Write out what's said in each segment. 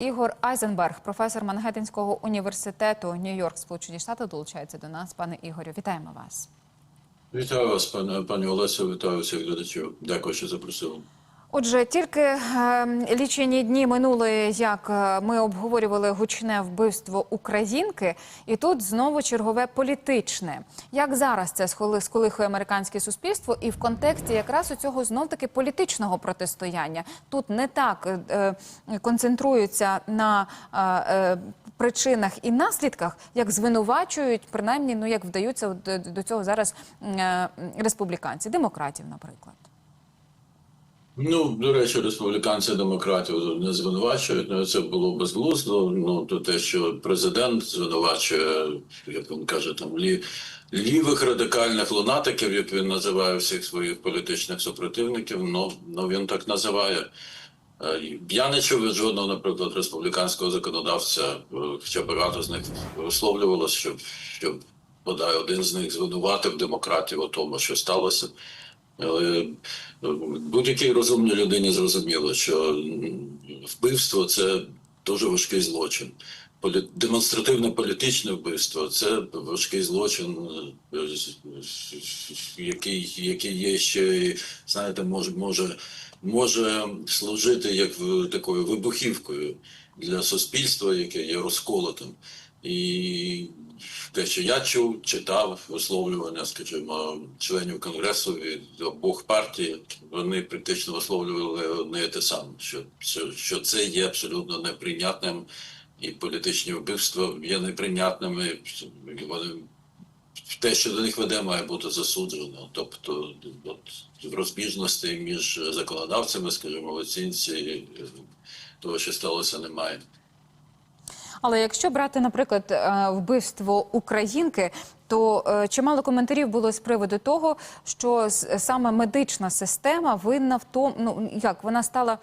Ігор Айзенберг, професор Мангеттенського університету Нью-Йорк, Сполучені Штати, долучається до нас. Пане Ігорю, вітаємо вас. Вітаю вас, пане пані Олесю, вітаю всіх глядачів. Дякую, що запросили. Отже, тільки е, лічені дні минули, як е, ми обговорювали гучне вбивство українки, і тут знову чергове політичне. Як зараз це сколихує американське суспільство, і в контексті якраз у цього знов таки політичного протистояння тут не так е, е, концентруються на причинах і наслідках, як звинувачують, принаймні, ну як вдаються до, до цього зараз республіканці, демократів, наприклад. Ну, до речі, республіканці демократів не звинувачують. Ну, це було безглуздо. Ну, то те, що президент звинувачує, як він каже, там лі, лівих радикальних лунатиків, як він називає всіх своїх політичних супротивників. Ну, ну він так називає. Я не чув жодного, наприклад, республіканського законодавця, е, хоча багато з них висловлювалося, щоб, щоб бодай один з них звинуватив демократів у тому, що сталося. Але е, будь-якій розумній людині зрозуміло, що вбивство це дуже важкий злочин. Демонстративне політичне вбивство це важкий злочин, е, який, який є ще, знаєте, може, може, може служити як такою вибухівкою для суспільства, яке є розколотим. І те, що я чув, читав висловлювання, скажімо, членів конгресу від обох партій, вони практично висловлювали одне і те саме, що, що, це є абсолютно неприйнятним, і політичні вбивства є неприйнятними. Вони те, що до них веде, має бути засуджено. Тобто, от, розбіжності між законодавцями, скажімо, в оцінці е, того, що сталося, немає. Але якщо брати, наприклад, е, вбивство українки, то е, чимало коментарів було з приводу того, що саме медична система винна в тому, ну як вона стала.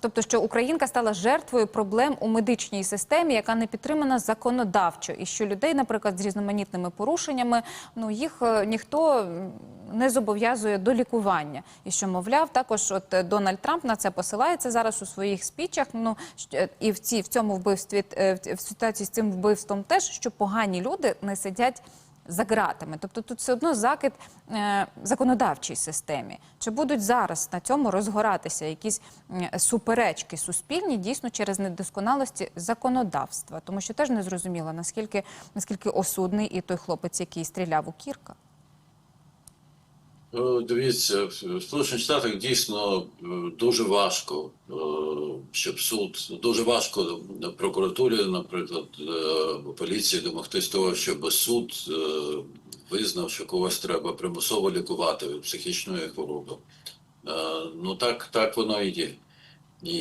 Тобто, що Українка стала жертвою проблем у медичній системі, яка не підтримана законодавчо, і що людей, наприклад, з різноманітними порушеннями, ну їх е, ніхто не зобов'язує до лікування. І що, мовляв, також от е, Дональд Трамп на це посилається зараз у своїх спічах. Ну е, і в ці в цьому вбивстві в ситуації з цим вбивством теж що погані люди не сидять. За ґратами, тобто тут все одно закид е, законодавчій системі. Чи будуть зараз на цьому розгоратися якісь суперечки суспільні дійсно через недосконалості законодавства? Тому що теж не зрозуміло наскільки наскільки осудний і той хлопець, який стріляв у кірка. Ну, Дивіться, в Сполучених Штатах дійсно е, дуже важко, е, щоб суд дуже важко прокуратурі, наприклад, е, поліції домогтись того, щоб суд визнав, що когось треба примусово лікувати від психічної хвороби. Ну так, так воно і є. І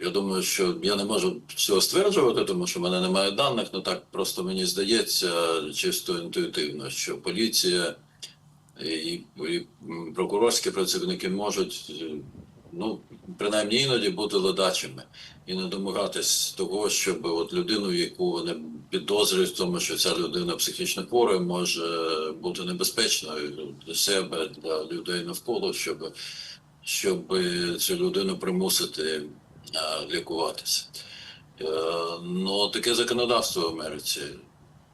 я думаю, що я не можу цього стверджувати, тому що в мене немає даних, але так просто мені здається чисто інтуїтивно, що поліція і, і прокурорські працівники можуть, е, ну, принаймні іноді бути ледачими і не домагатись того, щоб от людину, яку вони підозрюють в тому, що ця людина психічно хвора, може бути небезпечною для себе, для людей навколо, щоб, щоб цю людину примусити а, лікуватися. Е, Ну, таке законодавство в Америці.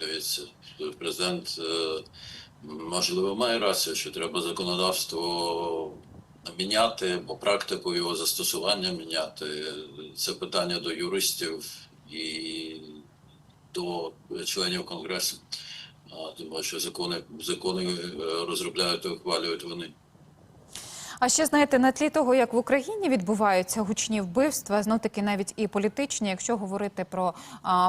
Дивіться, президент е, можливо має рацію, що треба законодавство міняти, бо практику його застосування міняти. Це питання до юристів і до членів конгресу. Тому що закони, закони е, розробляють і ухвалюють вони. А ще знаєте, на тлі того, як в Україні відбуваються гучні вбивства, знов таки навіть і політичні, якщо говорити про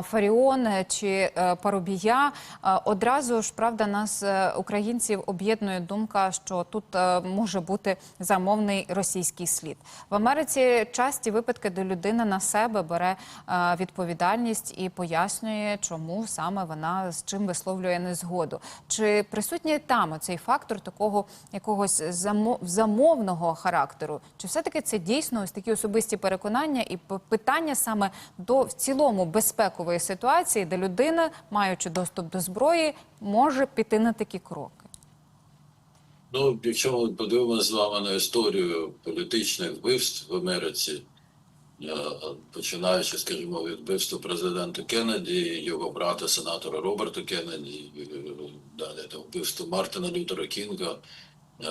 Фаріон чи е, Парубія, а, одразу ж правда нас е, українців об'єднує думка, що тут е, може бути замовний російський слід в Америці. Часті випадки, де людина на себе бере е, відповідальність і пояснює, чому саме вона з чим висловлює незгоду. Чи присутній там оцей фактор такого якогось замо- замовного характеру? Чи все-таки це дійсно ось такі особисті переконання і питання саме до в цілому безпекової ситуації, де людина, маючи доступ до зброї, може піти на такі кроки? Ну, якщо ми подивимося з вами на історію політичних вбивств в Америці, е, починаючи, скажімо, від вбивства президента Кеннеді, його брата, сенатора Роберта Кеннеді, е, далі там вбивство Мартина Лютера Кінга, е,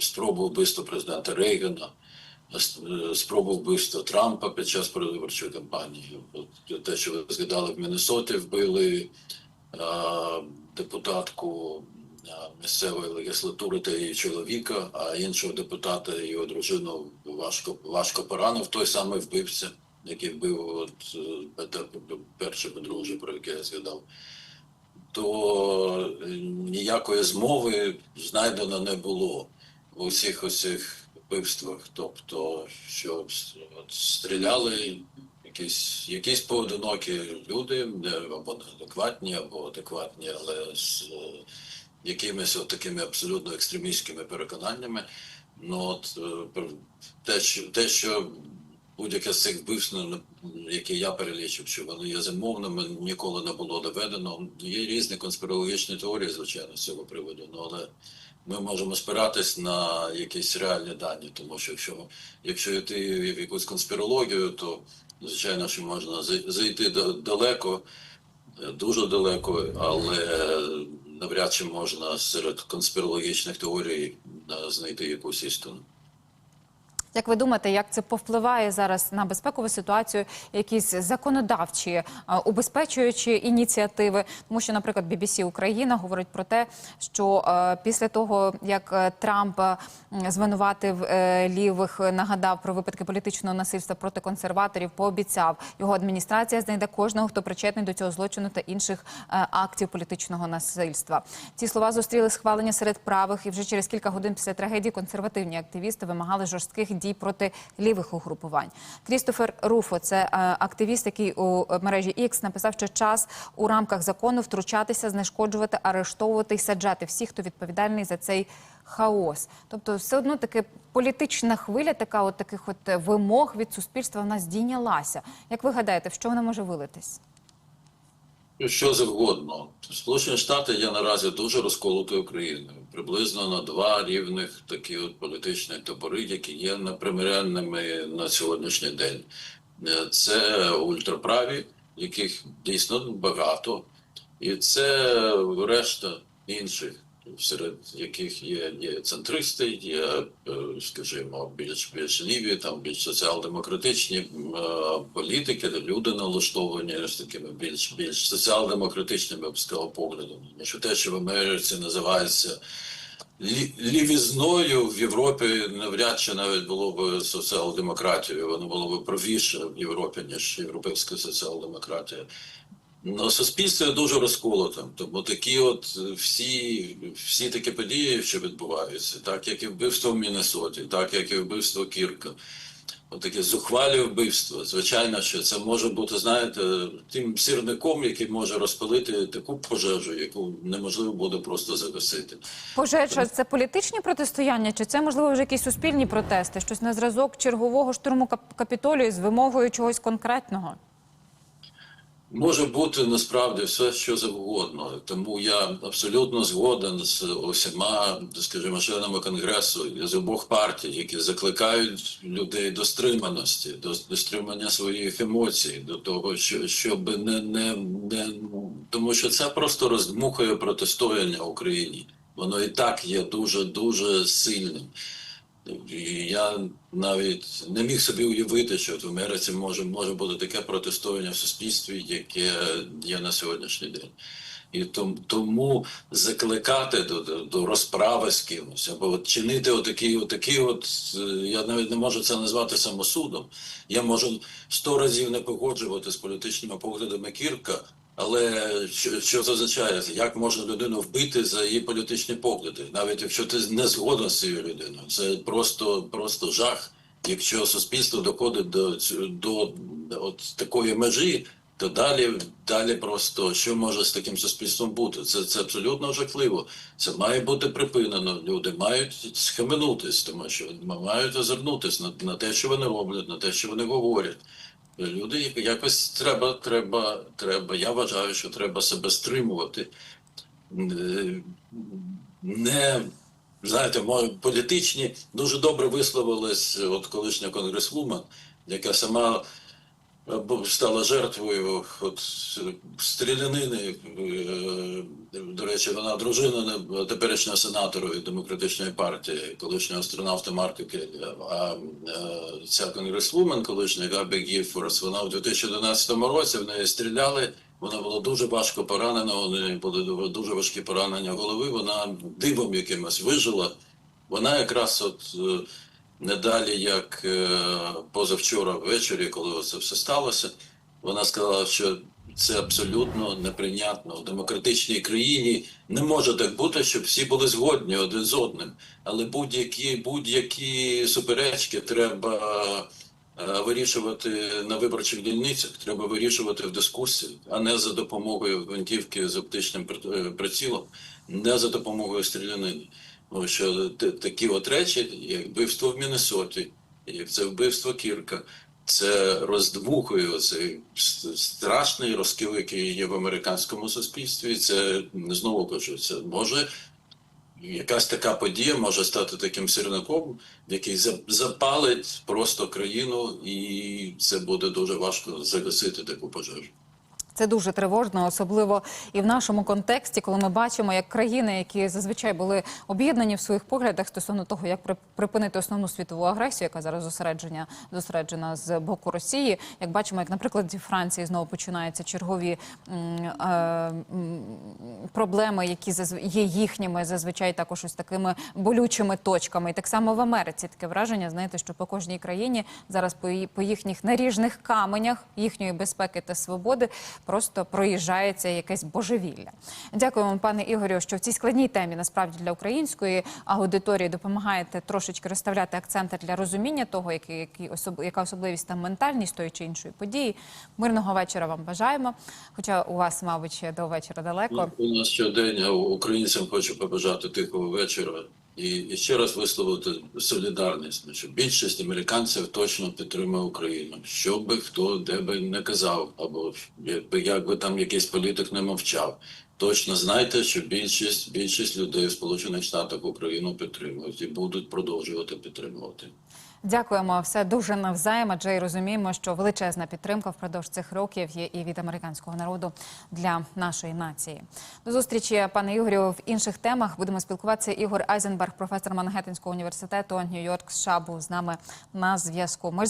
спробу вбивства президента Рейгана, е, спробу вбивства Трампа під час передвиборчої кампанії. От те, що ви згадали в Міннесоті, вбили е, депутатку е, місцевої легіслатури та її чоловіка, а іншого депутата його дружину важко, важко поранив той самий вбивця, який вбив от, е, перше подружжя, про яке я згадав. То е, ніякої змови знайдено не було в усіх оцих вбивствах. Тобто, що стріляли якісь, якісь поодинокі люди, або неадекватні, або адекватні, але з е, якимись от такими абсолютно екстремістськими переконаннями. Ну от е, те, що те, що будь-яке з цих вбивств, ну, які я перелічив, що вони є замовними, ніколи не було доведено. Є різні конспірологічні теорії, звичайно, з цього приводу. Ну але ми можемо спиратись на якісь реальні дані, тому що якщо, якщо йти в якусь конспірологію, то звичайно, що можна зай- зайти да- далеко, дуже далеко, але навряд чи можна серед конспірологічних теорій е, знайти якусь істину. Як ви думаєте, як це повпливає зараз на безпекову ситуацію, якісь законодавчі е, убезпечуючі ініціативи? Тому що, наприклад, BBC Україна говорить про те, що е, після того як е, Трамп звинуватив лівих, нагадав про випадки політичного насильства проти консерваторів, пообіцяв його адміністрація знайде кожного, хто причетний до цього злочину та інших актів політичного насильства. Ці слова зустріли схвалення серед правих, і вже через кілька годин після трагедії консервативні активісти вимагали жорстких дій проти лівих угрупувань. Крістофер Руфо, це е, активіст, який у мережі X написав, що час у рамках закону втручатися, знешкоджувати, арештовувати і саджати всіх, хто відповідальний за цей хаос. Тобто, все одно таки політична хвиля, така от таких от е, вимог від суспільства в нас здійнялася. Як ви гадаєте, в що вона може вилитись? Що завгодно. Сполучені Штати є наразі дуже розколотою країною. Приблизно на два рівних такі от політичні табори, які є непримиренними на сьогоднішній день. Е, Це ультраправі, яких дійсно багато, і це решта інших, серед яких є, є центристи, є, е, скажімо, більш більш ліві, там більш соціал-демократичні е, політики, де люди налаштовані з такими більш більш соціал-демократичними я б сказав, поглядами. Що те, що в Америці називається лівізною в Європі навряд чи навіть було б соціал-демократією, воно було б правіше в Європі, ніж європейська соціал-демократія. Ну, суспільство дуже розколотим, тому такі от е, всі, всі такі події, що відбуваються, так як і вбивство в Міннесоті, так як і вбивство Кірка, от таке зухвалі вбивство. Звичайно, що це може бути, знаєте, тим сірником, який може розпалити таку пожежу, яку неможливо буде просто загасити. Пожежа це політичні протистояння, чи це можливо вже якісь суспільні протести? Щось на зразок чергового штурму кап- капітолію з вимогою чогось конкретного? Може бути насправді все, що завгодно. Тому я абсолютно згоден з усіма, скажімо, членами конгресу з обох партій, які закликають людей до стриманості, до, до стримання своїх емоцій, до того, що щоб не, не, не тому, що це просто роздмухує протистояння Україні. Воно і так є дуже дуже сильним. І я навіть не міг собі уявити, що от в Америці може, може бути таке протистояння в суспільстві, яке є на сьогоднішній день. І тому закликати до, до, до розправи з кимось, або от чинити отакі, отакі от, е, я навіть не можу це назвати самосудом. Я можу сто разів не погоджувати з політичними поглядами Кірка, але що, що це означає? Як можна людину вбити за її політичні погляди, навіть якщо ти не згоден з цією людиною? Це просто, просто жах. Якщо суспільство доходить до, до, от такої межі, то далі, далі просто що може з таким суспільством бути? Це, це абсолютно жахливо. Це має бути припинено. Люди мають схаменутись, тому що мають озирнутись на, на те, що вони роблять, на те, що вони говорять. Люди якось треба, треба, треба. Я вважаю, що треба себе стримувати, Е, не, знаєте, мої політичні дуже добре висловилась от колишня конгресвумен, яка сама е, стала жертвою от стрілянини. Е, До речі, вона дружина теперішнього сенатора від демократичної партії, колишнього астронавта Марка Келлі. А е, ця конгресвумен, колишня Габі Гіфорс, вона в 2011 році в неї стріляли. Вона була дуже важко поранена, у неї були дуже важкі поранення голови. Вона дивом якимось вижила. Вона якраз от е, не далі, як е, позавчора ввечері, коли це все сталося, вона сказала, що це абсолютно неприйнятно. В демократичній країні не може так бути, щоб всі були згодні один з одним. Але будь-які будь-які суперечки треба е, вирішувати на виборчих дільницях, треба вирішувати в дискусії, а не за допомогою гвинтівки з оптичним е, прицілом, не за допомогою стрілянини. Тому що такі от речі, як вбивство в Міннесоті, як це вбивство Кірка, це роздвухує цей страшний розкіл, який є в американському суспільстві. Це знову кажу, це може якась така подія може стати таким сірником, який запалить просто країну, і це буде дуже важко загасити таку пожежу. Це дуже тривожно, особливо і в нашому контексті, коли ми бачимо, як країни, які зазвичай були об'єднані в своїх поглядах стосовно того, як при- припинити основну світову агресію, яка зараз зосереджена, з боку Росії. Як бачимо, як наприклад зі Франції знову починаються чергові е, проблеми, які є їхніми зазвичай також ось такими болючими точками. І так само в Америці таке враження, знаєте, що по кожній країні зараз по їхніх наріжних каменях їхньої безпеки та свободи просто проїжджається якесь божевілля. Дякуємо, пане Ігорю, що в цій складній темі насправді для української аудиторії допомагаєте трошечки розставляти акценти для розуміння того, який, який особ, яка особливість там ментальність тої чи іншої події. Мирного вечора вам бажаємо. Хоча у вас, мабуть, до вечора далеко. У нас щодень, українцям хочу побажати тихого вечора і, і ще раз висловити солідарність. Що більшість американців точно підтримує Україну. Що би хто де би не казав, або якби як би там якийсь політик не мовчав. Точно знайте, що більшість більшість людей в Сполучених Штатах Україну підтримують і будуть продовжувати підтримувати. Дякуємо все дуже навзаєм, адже й розуміємо, що величезна підтримка впродовж цих років є і від американського народу для нашої нації. До зустрічі, пане Ігорю. В інших темах будемо спілкуватися. Ігор Айзенберг, професор Мангеттенського університету Нью-Йорк США, був з нами на зв'язку.